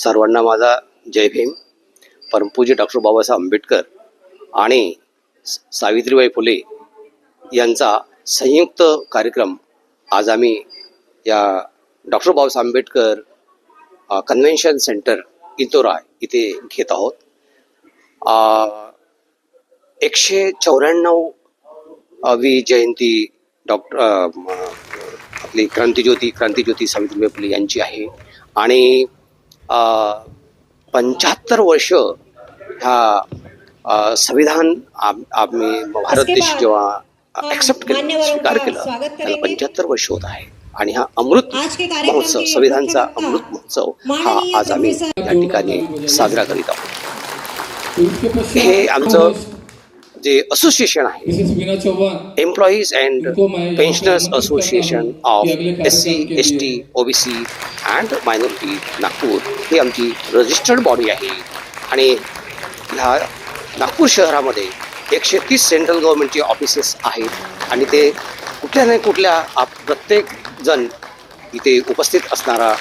सर्वांना माझा जय भीम. परमपूजी डॉक्टर बाबासाहेब आंबेडकर आणि स- सावित्रीबाई फुले यांचा संयुक्त कार्यक्रम आज आम्ही या doctor Babasaheb Ambedkar convention centre Indora इथे घेत आहोत. एकशे चौऱ्याण्णव वी जयंती डॉक्टर आपली क्रांतीज्योती क्रांतीज्योती सावित्रीबाई फुले यांची आहे. आणि पंच्याहत्तर वर्ष ह्या संविधान आम- आम्ही भारत देश जेव्हा ऍक्सेप्ट केलं स्वीकार केलं त्याला. पंच्याहत्तर वर्ष होत आहे. आणि हा अमृत महोत्सव संविधानचा अमृत महोत्सव हा आज आम्ही या ठिकाणी साजरा करीत आहोत. हे आमचं जे असोसिएशन आहे employees and pensioners association of S C S T OBC and minority Nagpur ही आमची रजिस्टर्ड बॉडी आहे. आणि ह्या नागपूर शहरामध्ये एकशे तीस सेंट्रल गव्हर्नमेंटचे ऑफिसेस आहेत. आणि ते कुठल्या नाही कुठल्या आप प्रत्येक जण इथे उपस्थित असणारा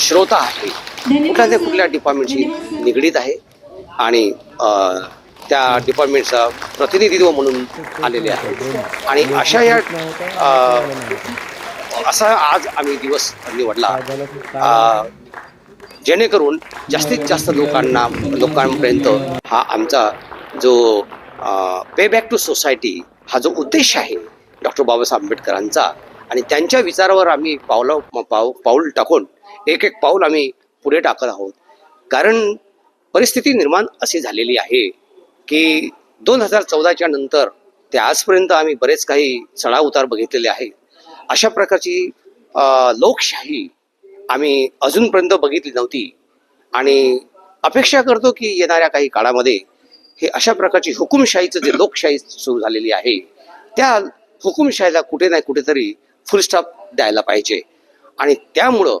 श्रोता आहे. कुठल्या नाही कुठल्या डिपार्टमेंटशी निगडीत आहे. आणि त्या डिपार्टमेंटचा प्रतिनिधित्व म्हणून आलेले आहे. आणि अशा या असा आज आम्ही दिवस निवडला जेणेकरून जास्तीत जास्त लोकांना लोकांपर्यंत हा आमचा जो पे बॅक टू सोसायटी हा जो उद्देश आहे डॉक्टर बाबासाहेब आंबेडकरांचा आणि त्यांच्या विचारावर आम्ही पावलं पाव पाऊल टाकून एक एक पाऊल आम्ही पुढे टाकत आहोत. कारण परिस्थिती निर्माण अशी झालेली आहे की दोन हजार चौदाच्या नंतर ते आजपर्यंत आम्ही बरेच काही चढाव उतार बघितलेले आहेत. अशा प्रकारची लोकशाही आम्ही अजूनपर्यंत बघितली नव्हती. आणि अपेक्षा करतो की येणाऱ्या काही काळामध्ये हे अशा प्रकारची हुकुमशाहीचं जे लोकशाही सुरू झालेली आहे त्या हुकुमशाहीला कुठे नाही कुठेतरी फुलस्टॉप द्यायला पाहिजे. आणि त्यामुळं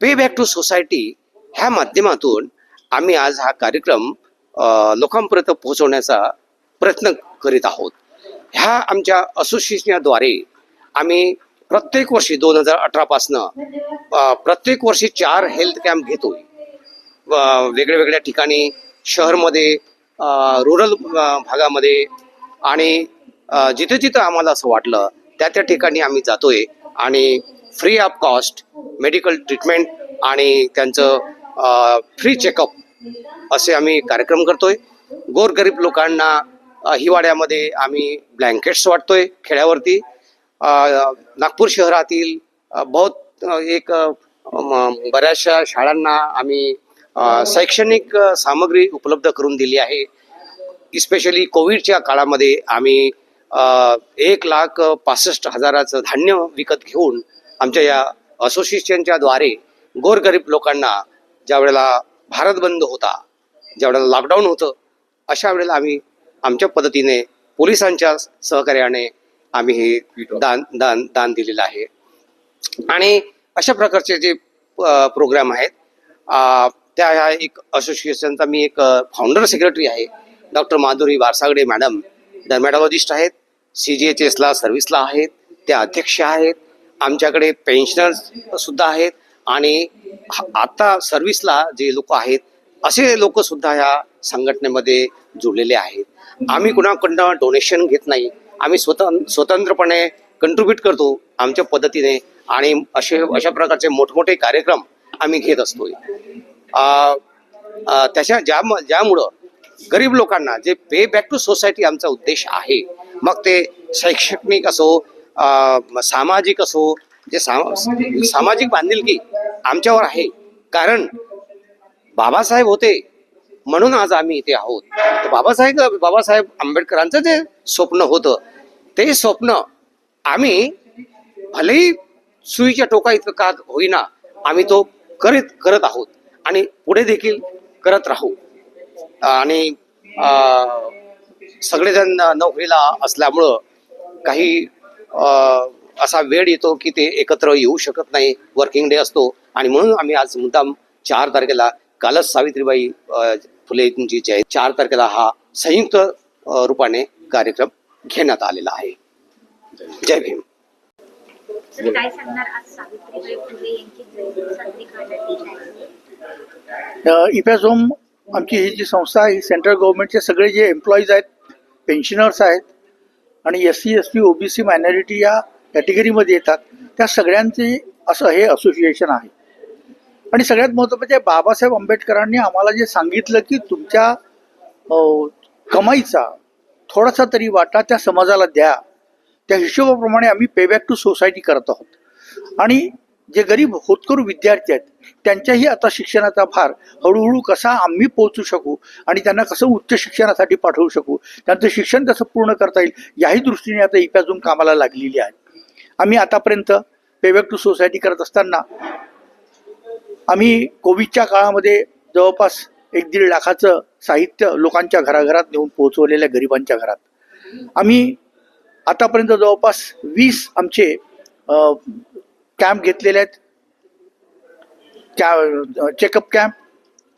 पे बॅक टू सोसायटी ह्या माध्यमातून आम्ही आज हा कार्यक्रम लोकांपर्यंत पोहोचवण्याचा प्रयत्न करीत आहोत. ह्या आमच्या असोसिएशनद्वारे आम्ही प्रत्येक वर्षी दोन हजार अठरापासनं प्रत्येक वर्षी चार हेल्थ कॅम्प घेतोय. वेगळ्या वेगळ्या ठिकाणी शहरमध्ये रुरल भागामध्ये आणि जिथे जिथं आम्हाला असं वाटलं त्या त्या ठिकाणी आम्ही जातोय. आणि free of cost medical treatment आणि त्यांचं फ्री चेकअप असे आम्ही कार्यक्रम करतोय. गोरगरीब लोकांना हिवाळ्यामध्ये आम्ही ब्लँकेट्स वाटतोय खेड्यावरती नागपूर शहरातील बहुत एक बऱ्याचशा शाळांना आम्ही शैक्षणिक सामग्री उपलब्ध करून दिली आहे. इस्पेशली कोविडच्या काळामध्ये आम्ही एक लाख पासष्ट हजाराचं धान्य विकत घेऊन आमच्या या असोसिएशनच्या द्वारे गोरगरीब लोकांना ज्या वेळेला भारत बंद होता ज्या वेळेला लॉकडाऊन होतं अशा वेळेला आम्ही आमच्या पद्धतीने पोलिसांच्या सहकार्याने आम्ही हे दान दान दान दिलेलं आहे. आणि अशा प्रकारचे जे प्रोग्राम आहेत त्या ह्या एक असोसिएशनचा मी एक फाउंडर सेक्रेटरी आहे doctor Madhuri Warsagade madam. Dermatologist आहेत सी जी एच एसला सर्व्हिसला आहेत त्या अध्यक्ष आहेत आमच्याकडे पेन्शनर्स सुद्धा आहेत आणि आता सर्व्हिसला जे लोक आहेत असे लोक सुद्धा ह्या संघटनेमध्ये जुळलेले आहेत. आम्ही कुणाकडनं डोनेशन घेत नाही. आम्ही स्वतः स्वतंत्रपणे कंट्रीब्यूट करतो आमच्या पद्धतीने आणि असे अशा प्रकारचे मोठमोठे कार्यक्रम आम्ही घेत असतोय. त्याच्या ज्या ज्यामुळं गरीब लोकांना जे पे बॅक टू सोसायटी आमचा उद्देश आहे मग ते शैक्षणिक असो सामाजिक असो जे साम सामाजिक बांधिलकी आमच्यावर आहे. कारण बाबासाहेब होते म्हणून आज आम्ही इथे आहोत. तर बाबासाहेब बाबासाहेब आंबेडकरांचं जे स्वप्न होतं ते स्वप्न आम्ही भलेही सुईच्या टोका इतकं का होईना आम्ही तो करीत करत आहोत आणि पुढे देखील करत राहू. आणि सगळेजण नोकरीला असल्यामुळं काही असा वेळ येतो की ते एकत्र येऊ शकत नाही वर्किंग डे असतो आणि म्हणून आम्ही आज मुद्दाम चार तारखेला कालच सावित्रीबाई अं, फुलेंची जय चार तारखेला हा संयुक्त रूपाने कार्यक्रम घेण्यात आलेला आहे. जय भीम. फुले यांची इपॅझोम आमची ही जी संस्था आहे सेंट्रल गव्हर्नमेंटचे सगळे जे एम्प्लॉईज आहेत पेन्शनर्स आहेत आणि S C S T O B C minority या कॅटेगरीमध्ये येतात त्या सगळ्यांचे असं हे असोसिएशन आहे. आणि सगळ्यात महत्त्वाचे म्हणजे बाबासाहेब आंबेडकरांनी आम्हाला जे सांगितलं की तुमच्या कमाईचा थोडासा तरी वाटा त्या समाजाला द्या. त्या हिशोबाप्रमाणे आम्ही पेबॅक टू सोसायटी करत आहोत. आणि जे गरीब होतकरू विद्यार्थी आहेत त्यांच्याही आता शिक्षणाचा भार हळूहळू कसा आम्ही पोहोचू शकू आणि त्यांना कसं उच्च शिक्षणासाठी पाठवू शकू त्यांचं शिक्षण कसं पूर्ण करता येईल याही दृष्टीने आता इपॅझून कामाला लागलेली आहे. आम्ही आतापर्यंत पेबॅक टू सोसायटी करत असताना आम्ही कोविडच्या काळामध्ये जवळपास एक दीड लाखाचं साहित्य लोकांच्या घराघरात नेऊन पोहोचवलेल्या गरिबांच्या घरात. आम्ही आतापर्यंत जवळपास वीस आमचे कॅम्प घेतलेले आहेत. कॅ चेकअप कॅम्प.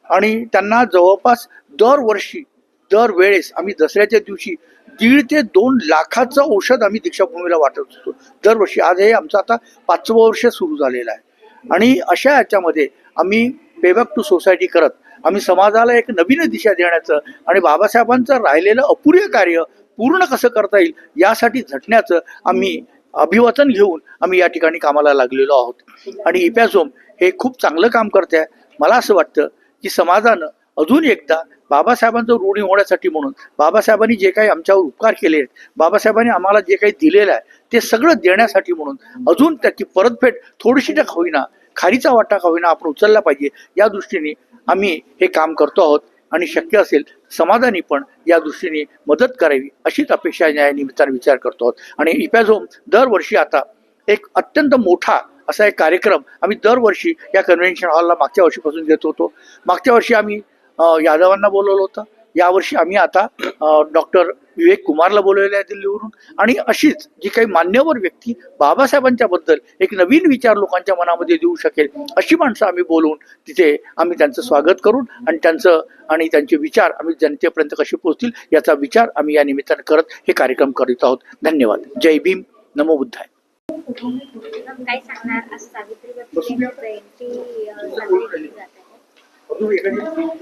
आणि त्यांना जवळपास दरवर्षी दरवेळेस आम्ही दसऱ्याच्या दिवशी दीड ते दोन लाखाचं औषध आम्ही दीक्षाभूमीला वाटत असतो दरवर्षी आज हे आमचं आता पाचवं वर्ष सुरू झालेलं आहे. आणि अशा याच्यामध्ये आम्ही पेबॅक टू सोसायटी करत आम्ही समाजाला एक नवीन दिशा देण्याचं आणि बाबासाहेबांचं राहिलेलं अपुरे कार्य पूर्ण कसं करता येईल यासाठी झटण्याचं आम्ही अभिवाचन घेऊन आम्ही या ठिकाणी कामाला लागलेलो आहोत. आणि इपॅझोम हे खूप चांगलं काम करते आहे. मला असं वाटतं की समाजानं अजून एकदा बाबासाहेबांचं ऋणी होण्यासाठी म्हणून बाबासाहेबांनी जे काही आमच्यावर उपकार केले आहेत बाबासाहेबांनी आम्हाला जे काही दिलेलं आहे ते सगळं देण्यासाठी म्हणून अजून त्याची परतफेड थोडीशी का होईना. खारीचा वाटा का होईना आपण उचलला पाहिजे या दृष्टीने आम्ही हे काम करतो आहोत. आणि शक्य असेल समाजाने पण या दृष्टीने मदत करावी अशीच अपेक्षा या निमित्ताने विचार करतो आहोत. आणि इपॅझोम दरवर्षी आता एक अत्यंत मोठा असा एक कार्यक्रम आम्ही दरवर्षी या कन्व्हेन्शन हॉलला मागच्या वर्षीपासून घेत होतो. मागच्या वर्षी आम्ही यादवांना बोलवलं होतं. यावर्षी आम्ही आता डॉक्टर विवेक कुमारला बोलवलेलं आहे दिल्लीवरून. आणि अशीच जी काही मान्यवर व्यक्ती बाबासाहेबांच्या बद्दल एक नवीन विचार लोकांच्या मनामध्ये देऊ शकेल अशी माणसं आम्ही बोलवून तिथे आम्ही त्यांचं स्वागत करून आणि त्यांचं आणि त्यांचे विचार आम्ही जनतेपर्यंत कसे पोहोचतील याचा विचार आम्ही या निमित्तानं करत हे कार्यक्रम करीत आहोत. धन्यवाद. जय भीम. नमो बुद्धाय.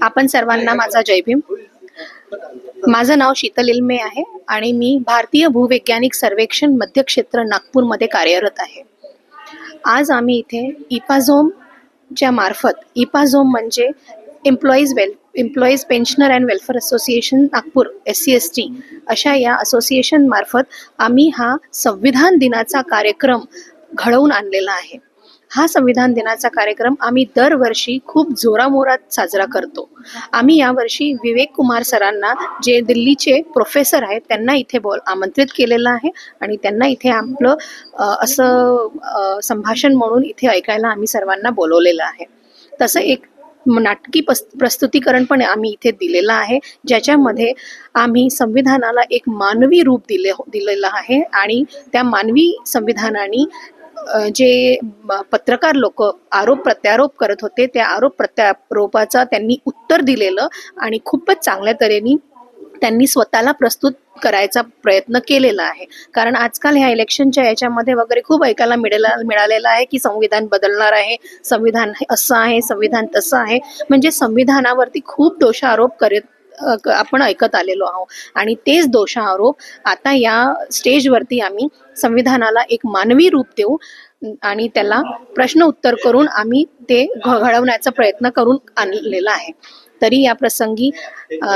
आपण सर्वांना माझा जय भीम. माझं नाव शीतल इलमे आहे आणि मी भारतीय भूवैज्ञानिक सर्वेक्षण मध्य क्षेत्र नागपूरमध्ये कार्यरत आहे. आज आम्ही इथे इपाझोमच्या मार्फत इपाझोम म्हणजे employees well employees pensioner and welfare association Nagpur S C S T अशा या असोसिएशनमार्फत आम्ही हा संविधान दिनाचा कार्यक्रम घडवून आणलेला आहे. हा संविधान दिनाचा कार्यक्रम आम्ही दरवर्षी खूप जोरामोरात साजरा करतो. आम्ही यावर्षी विवेक कुमार सरांना जे दिल्लीचे प्रोफेसर आहेत त्यांना इथे बोल आमंत्रित केलेलं आहे आणि त्यांना इथे आपलं असं संभाषण म्हणून इथे ऐकायला आम्ही सर्वांना बोलवलेलं आहे. तसं एक नाटकी पस प्रस्तुतीकरण पण आम्ही इथे दिलेलं आहे ज्याच्यामध्ये आम्ही संविधानाला एक मानवी रूप दिले हो-, दिलेलं आहे आणि त्या मानवी संविधानाने जे पत्रकार लोक आरोप प्रत्यारोप करत होते त्या आरोप प्रत्यारोपाचा त्यांनी उत्तर दिलेलं आणि खूपच चांगल्या तऱ्हेने त्यांनी स्वतःला प्रस्तुत करायचा प्रयत्न केलेला आहे. कारण आजकाल ह्या इलेक्शनच्या याच्यामध्ये वगैरे खूप ऐकायला मिळेला मिळालेलं आहे की संविधान बदलणार आहे संविधान असं आहे संविधान तसं आहे. म्हणजे संविधानावरती खूप दोषारोप करत आपण ऐकत आलेलो आहोत. आणि तेच दोषारोप आता या स्टेजवरती आम्ही संविधानाला एक मानवी रूप देऊ आणि त्याला प्रश्न उत्तर करून आम्ही ते घ- घडवण्याचा प्रयत्न करून आणलेला आहे. तरी या प्रसंगी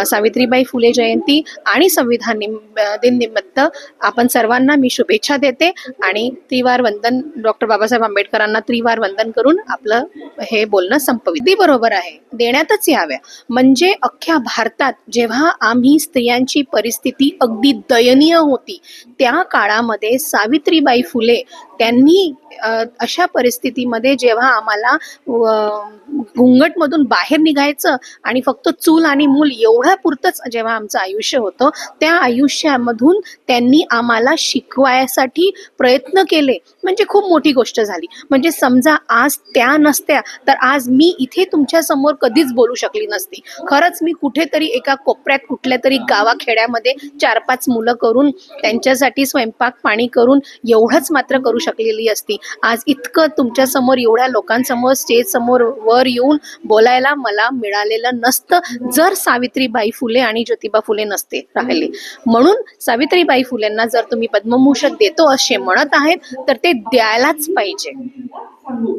सावित्रीबाई फुले जयंती आणि संविधान निम- दिन निमित्त आपण सर्वांना मी शुभेच्छा देते आणि त्रिवार वंदन डॉक्टर बाबासाहेब आंबेडकरांना त्रिवार वंदन करून आपलं हे बोलणं संपवित. बरोबर आहे. देण्यातच याव्या. म्हणजे अख्ख्या भारतात जेव्हा आम्ही स्त्रियांची परिस्थिती अगदी दयनीय होती त्या काळामध्ये सावित्रीबाई फुले त्यांनी अशा परिस्थितीमध्ये जेव्हा आम्हाला घुंगटमधून बाहेर निघायचं आणि आणि फक्त चूल आणि मूल एवढ्या पुरतंच जेव्हा आमचं आयुष्य होतं त्या आयुष्यामधून त्यांनी आम्हाला शिकवायसाठी प्रयत्न केले. म्हणजे खूप मोठी गोष्ट झाली. म्हणजे समजा आज त्या नसत्या तर आज मी इथे तुमच्यासमोर कधीच बोलू शकली नसती. खरंच मी कुठेतरी एका कोपऱ्यात कुठल्या तरी गावाखेड्यामध्ये चार पाच मुलं करून त्यांच्यासाठी स्वयंपाक पाणी करून एवढंच मात्र करू शकलेली असती. आज इतकं तुमच्यासमोर एवढ्या लोकांसमोर स्टेज समोर वर येऊन बोलायला मला मिळालेलं नसतं जर सावित्रीबाई फुले आणि ज्योतिबा फुले नसते राहिले. म्हणून सावित्रीबाई फुलेंना जर तुम्ही पद्मभूषण देतो असे म्हणत आहेत तर ते द्यायलाच पाहिजे.